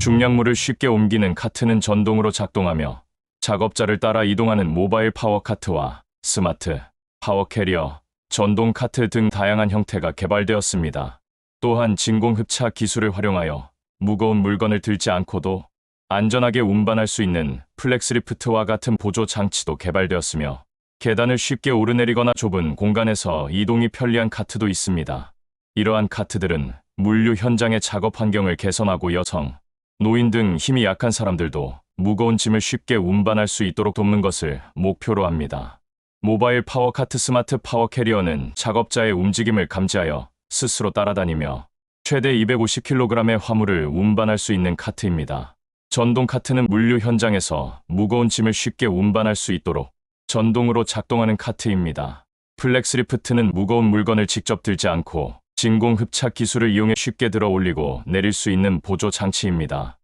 중량물을 쉽게 옮기는 카트는 전동으로 작동하며 작업자를 따라 이동하는 모바일 파워 카트와 스마트, 파워 캐리어, 전동 카트 등 다양한 형태가 개발되었습니다. 또한 진공 흡차 기술을 활용하여 무거운 물건을 들지 않고도 안전하게 운반할 수 있는 플렉스리프트와 같은 보조 장치도 개발되었으며 계단을 쉽게 오르내리거나 좁은 공간에서 이동이 편리한 카트도 있습니다. 이러한 카트들은 물류 현장의 작업 환경을 개선하고 여성, 노인 등 힘이 약한 사람들도 무거운 짐을 쉽게 운반할 수 있도록 돕는 것을 목표로 합니다. 모바일 파워 카트 스마트 파워 캐리어는 작업자의 움직임을 감지하여 스스로 따라다니며 최대 250kg의 화물을 운반할 수 있는 카트입니다. 전동 카트는 물류 현장에서 무거운 짐을 쉽게 운반할 수 있도록 전동으로 작동하는 카트입니다. 플렉스리프트는 무거운 물건을 직접 들지 않고 진공 흡착 기술을 이용해 쉽게 들어 올리고 내릴 수 있는 보조 장치입니다.